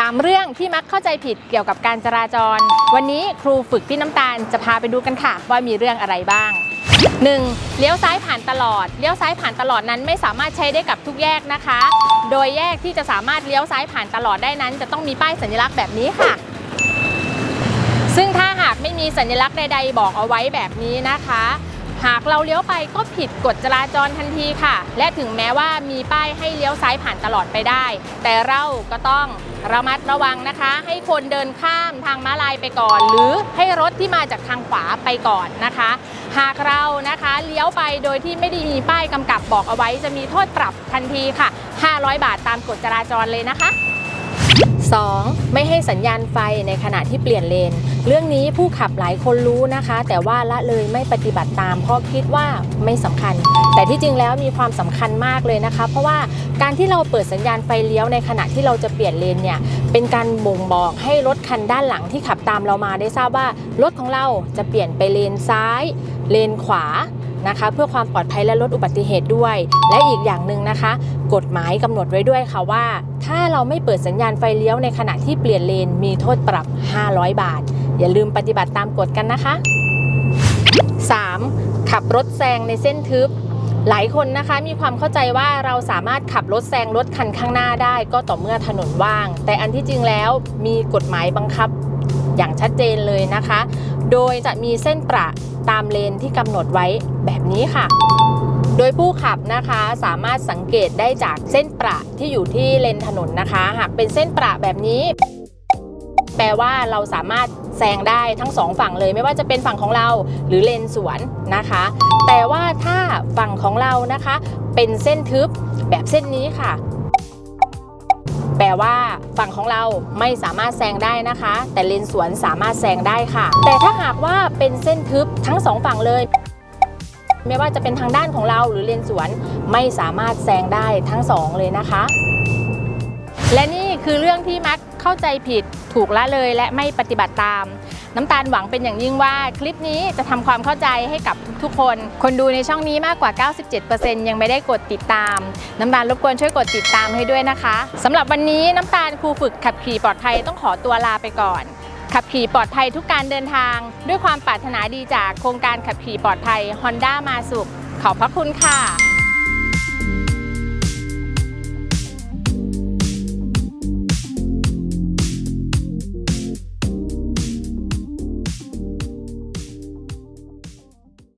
3 เรื่องที่มักเข้าใจผิดเกี่ยวกับการจราจร วันนี้ครูฝึกพี่น้ำตาลจะพาไปดูกันค่ะ ว่ามีเรื่องอะไรบ้าง 1. เลี้ยวซ้ายผ่านตลอด เลี้ยวซ้ายผ่านตลอดนั้นไม่สามารถใช้ได้กับทุกแยกนะคะ โดยแยกที่จะสามารถเลี้ยวซ้ายผ่านตลอดได้นั้น จะต้องมีป้ายสัญลักษณ์แบบนี้ค่ะ ซึ่งถ้าหากไม่มีสัญลักษณ์ใดๆ บอกเอาไว้แบบนี้นะคะ หากเราเลี้ยวไปก็ผิดกฎจราจรทันทีค่ะ และถึงแม้ว่ามีป้ายให้เลี้ยวซ้ายผ่านตลอดไปได้ แต่เราก็ต้องระมัดระวังนะคะ ให้คนเดินข้ามทางม้าลายไปก่อน หรือให้รถที่มาจากทางขวาไปก่อนนะคะ หากเรานะคะเลี้ยวไปโดยที่ไม่ได้มีป้ายกำกับบอกเอาไว้ จะมีโทษปรับทันทีค่ะ 500 บาทตามกฎจราจรเลยนะคะ 2. ไม่ให้สัญญาณไฟในขณะที่เปลี่ยนเลน เรื่องนี้ผู้ขับหลายคนรู้นะคะ แต่ว่าละเลยไม่ปฏิบัติตามเพราะคิดว่าไม่สำคัญ แต่ที่จริงแล้วมีความสำคัญมากเลยนะคะ เพราะว่าการที่เราเปิดสัญญาณไฟเลี้ยวในขณะที่เราจะเปลี่ยนเลนเนี่ยเป็นการบ่งบอกให้รถคันด้านหลังที่ขับตามเรามาได้ทราบว่ารถของเราจะเปลี่ยนไปเลนซ้าย เลนขวานะคะเพื่อความปลอดภัยและลดอุบัติเหตุด้วย และอีกอย่างหนึ่งนะคะ กฎหมายกำหนดไว้ด้วยค่ะว่า ถ้าเราไม่เปิดสัญญาณไฟเลี้ยวในขณะที่เปลี่ยนเลนมีโทษปรับ 500 บาท อย่าลืมปฏิบัติตามกฎกันนะคะ 3. ขับรถแซงในเส้นทึบ หลายคนนะคะมีความเข้าใจว่าเราสามารถขับรถแซงรถคันข้างหน้าได้ ก็ต่อเมื่อถนนว่าง แต่อันที่จริงแล้วมีกฎหมายบังคับอย่างชัดเจนเลยนะคะ โดยจะมีเส้นประตามเลนที่กำหนดไว้แบบนี้ค่ะ โดยผู้ขับนะคะสามารถสังเกตได้จากเส้นประที่อยู่ที่เลนถนนนะคะ หากเป็นเส้นประแบบนี้ แปลว่าเราสามารถแซงได้ทั้งสองฝั่งเลยไม่ว่าจะเป็นฝั่งของเราหรือเลนสวนนะคะ แต่ว่าถ้าฝั่งของเรานะคะ เป็นเส้นทึบแบบเส้นนี้ค่ะ แปลว่าฝั่งของเราไม่สามารถแซงได้นะคะ แต่เลนสวนสามารถแซงได้ค่ะ แต่ถ้าหากว่าเป็นเส้นทึบทั้งสองฝั่งเลยไม่ว่าจะเป็นทางด้านของเราหรือเลนสวนไม่สามารถแซงได้ทั้งสองเลยนะคะ และนี่คือเรื่องที่มักเข้าใจผิดถูกละเลยและไม่ปฏิบัติตาม น้ำตาลหวังเป็นอย่างยิ่งว่า คลิปนี้จะทำความเข้าใจให้กับทุกๆคน คนดูในช่องนี้มากกว่า 97%ยังไม่ได้กดติดตาม น้ำตาลรบกวนช่วยกดติดตามให้ด้วยนะคะสำหรับวันนี้น้ำตาลครูฝึกขับขี่ปลอดภัยต้องขอตัวลาไปก่อน ขับขี่ปลอดภัยทุกการเดินทาง ด้วยความปรารถนาดีจากโครงการขับขี่ปลอดภัย Honda มาสุขขอบพระคุณค่ะ